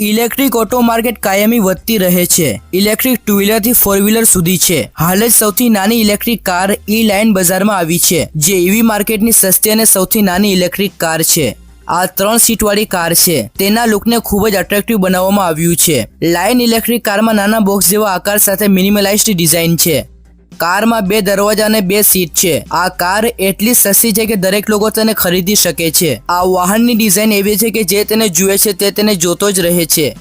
Electric auto market કાયમી વધતી રહે છે. ઇલેક્ટ્રિક ટુ વ્હીલરથી ફોર વ્હીલર સુધી છે. હાલ જ સૌથી નાની ઇલેક્ટ્રિક કાર ઈ લાઇન બજારમાં આવી છે, જે ઈવી માર્કેટની સસ્તી અને સૌથી નાની ઇલેક્ટ્રિક કાર છે. આ ત્રણ સીટવાળી કાર છે. તેના લુકને ખૂબ જ અટ્રેક્ટિવ બનાવવામાં આવ્યું છે. લાઇન ઇલેક્ટ્રિક કારમાં નાના બોક્સ જેવા આકાર સાથે મિનિમલાઇઝ્ડ ડિઝાઇન છે. કારમાં બે દરવાજા અને બે સીટ છે. આ કાર એટલી સસ્તી છે કે દરેક લોકો તેને ખરીદી શકે છે. આ વાહનની ડિઝાઇન એવી છે કે જે તેને જુએ છે તે તેને જોતો જ રહે છે.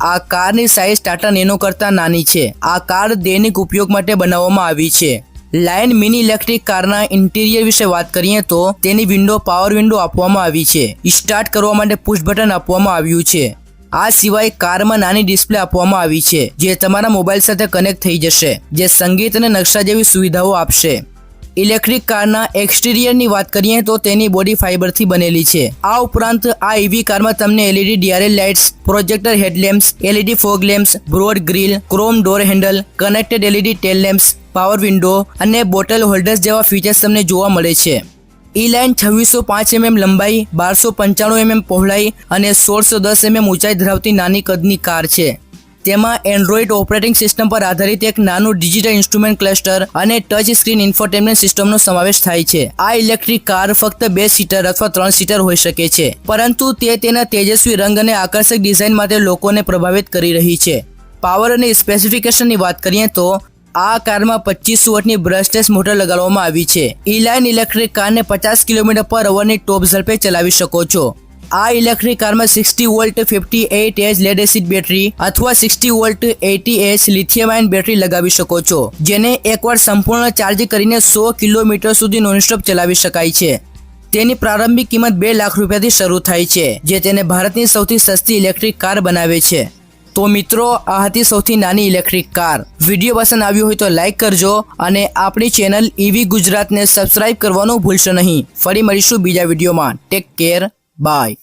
આ કારની સાઇઝ ટાટા નેનો કરતાં નાની છે. આ કાર દૈનિક ઉપયોગ માટે બનાવવામાં આવી છે. લાયન મિની ઇલેક્ટ્રિક કારના ઇન્ટિરિયર વિશે વાત કરીએ તો તેની વિન્ડો પાવર વિન્ડો આપવામાં આવી છે. સ્ટાર્ટ કરવા માટે પુશ બટન આપવામાં આવ્યું છે. આ સિવાય કારમાં નાની ડિસ્પ્લે આપવામાં આવી છે, જે તમારા મોબાઈલ સાથે કનેક્ટ થઈ જશે, જે સંગીત અને નકશા જેવી સુવિધાઓ આપશે. ઇલેક્ટ્રિક કારના એક્સટિરિયરની વાત કરીએ તો તેની બોડી ફાઇબરથી બનેલી છે. આ ઉપરાંત આ ઈવી કારમાં તમને LED DRL lights, projector headlamps LED fog lamps, broad grill, chrome door handle, connected LED tail lamps, power window અને બોટલ હોલ્ડર્સ જેવા ફીચર્સ તમને જોવા મળે છે. ઈ લાઇન છવ્વીસો પાંચ એમએમ લંબાઈ, બારસો પંચાણું એમએમ પહોળાઈ અને સોળસો દસ એમએમ ઊંચાઈ ધરાવતી નાની કદની કાર છે. તેમાં એન્ડ્રોઇડ ઓપરેટિંગ સિસ્ટમ પર આધારિત એક નાનું ડિજિટલ ઇન્સ્ટ્રુમેન્ટ ક્લસ્ટર અને ટચ સ્ક્રીન ઇન્ફોટેનમેન્ટ સિસ્ટમનો સમાવેશ થાય છે. આ ઇલેક્ટ્રિક કાર ફક્ત બે સીટર અથવા ત્રણ સીટર હોઈ શકે છે, પરંતુ તે તેના તેજસ્વી રંગ અને આકર્ષક ડિઝાઇન માટે લોકોને પ્રભાવિત કરી રહી છે. પાવર અને સ્પેસિફિકેશનની વાત કરીએ તો આ કારમાં પચીસ વોટની બ્રશલેસ મોટર લગાડવામાં આવી છે. ઇલાઇન ઇલેક્ટ્રિક કારને પચાસ કિલોમીટર પર અવરની ટોપ ઝડપે ચલાવી શકો છો. આ ઇલેક્ટ્રિક કારમાં sixty volt fifty eight H lead acid battery અથવા sixty volt eighty H lithium battery લગાવી શકો છો, જેને એકવાર સંપૂર્ણ ચાર્જ કરીને સો કિલોમીટર સુધી નોનસ્ટોપ ચલાવી શકાય છે. તેની પ્રારંભિક કિંમત બે લાખ રૂપિયાથી શરૂ થાય છે, જે તેને ભારતની સૌથી સસ્તી ઇલેક્ટ્રિક કાર બનાવે છે. તો મિત્રો, આ હતી સૌથી નાની ઇલેક્ટ્રિક કાર વીડિયો પસંદ આવ્યો હોય તો લાઈક કરજો અને આપણી ચેનલ ઈવી ગુજરાતને સબસ્ક્રાઇબ કરવાનું ભૂલશો નહીં. ફરી મળીશું બીજા વિડીયોમાં. Take care bye